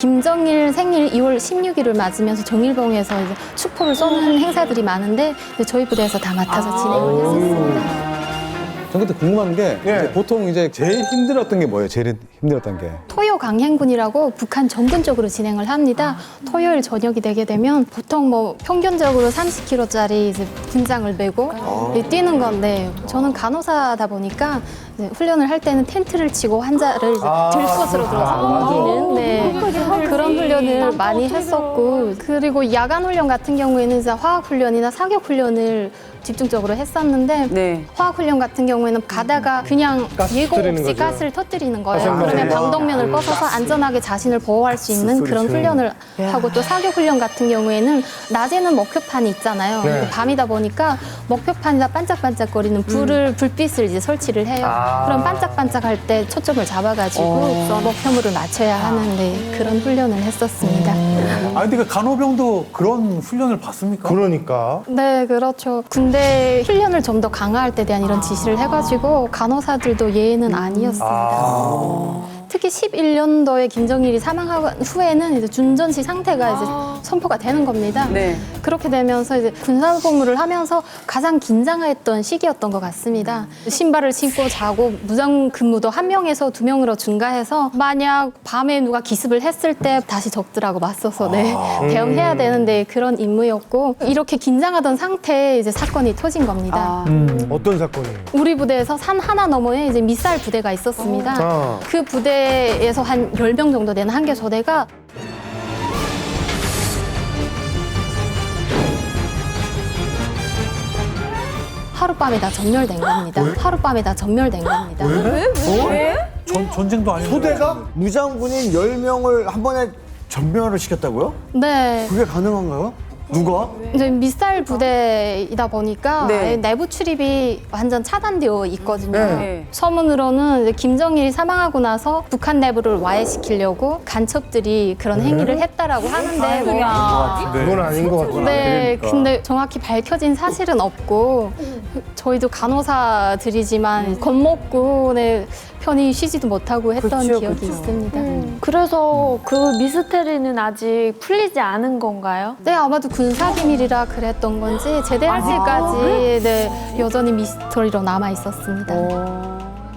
김정일 생일 2월 16일을 맞으면서 정일봉에서 이제 축포를 쏘는 행사들이 많은데 저희 부대에서 다 맡아서 진행을 했었습니다. 전 그때 궁금한 게 예. 이제 보통 이제 제일 힘들었던 게 뭐예요? 제일 힘들었던 게 토요 강행군이라고 북한 정근적으로 진행을 합니다. 토요일 저녁이 되게 되면 보통 뭐 평균적으로 30km짜리 이제 분장을 메고 이제 뛰는 건데 저는 간호사다 보니까 이제 훈련을 할 때는 텐트를 치고 환자를 이제 들것으로 들어서 옮기는 네, 그런 훈련을 많이 했었고 그리고 야간 훈련 같은 경우에는 이제 화학 훈련이나 사격 훈련을 집중적으로 했었는데 네. 화학 훈련 같은 경우에는 가다가 그냥 예고 터뜨리는 없이 거죠. 가스를 터뜨리는 거예요. 가스를 그러면 터뜨리는 방독면을 벗어서 안전하게 자신을 보호할 수 있는 그런 훈련을 하고 또 사격 훈련 같은 경우에는 낮에는 목표판이 있잖아요. 네. 근데 밤이다 보니까 목표판이나 반짝반짝거리는 불을 불빛을 이제 설치를 해요. 아. 그럼 반짝반짝할 때 초점을 잡아가지고 목표물을 맞춰야 하는데 그런 훈련을 했었 습니다. 아 근데 그 간호병도 그런 훈련을 받습니까? 그러니까. 네, 그렇죠. 군대 훈련을 좀 더 강화할 때 대한 이런 지시를 해가지고 간호사들도 예의는 아니었습니다. 특히 11년도에 김정일이 사망한 후에는 이제 준전시 상태가 이제 선포가 되는 겁니다. 네. 그렇게 되면서 이제 군사 복무를 하면서 가장 긴장했던 시기였던 것 같습니다. 신발을 신고 자고 무장 근무도 한 명에서 두 명으로 증가해서 만약 밤에 누가 기습을 했을 때 다시 적들하고 맞서서 네, 대응해야 되는데 그런 임무였고 이렇게 긴장하던 상태에 이제 사건이 터진 겁니다. 아, 어떤 사건이에요? 우리 부대에서 산 하나 너머에 이제 미사일 부대가 있었습니다. 아. 그 부대 에서 한 열 명 정도 되는 한개 저대가 하룻밤에 다 전멸된 겁니다. 하룻밤에 다 전멸된 겁니다. 전, 전쟁도 아니고 소대가? 무장군인 10명을 한 번에 전멸을 시켰다고요? 네. 그게 가능한가요? 누가? 이제 미사일 부대이다 보니까 네. 아예 내부 출입이 완전 차단되어 있거든요. 네. 서문으로는 이제 김정일이 사망하고 나서 북한 내부를 와해시키려고 간첩들이 그런 행위를 했다라고 하는데 뭐 그건 아닌 것 같구나. 네, 근데 정확히 밝혀진 사실은 없고 저희도 간호사들이지만 겁먹고 네, 편히 쉬지도 못하고 했던 그쵸, 기억이 그쵸. 있습니다. 그래서 그 미스테리는 아직 풀리지 않은 건가요? 네, 아마도 군사 기밀이라 그랬던 건지 제대할 때까지 네, 여전히 미스터리로 남아 있었습니다. 어.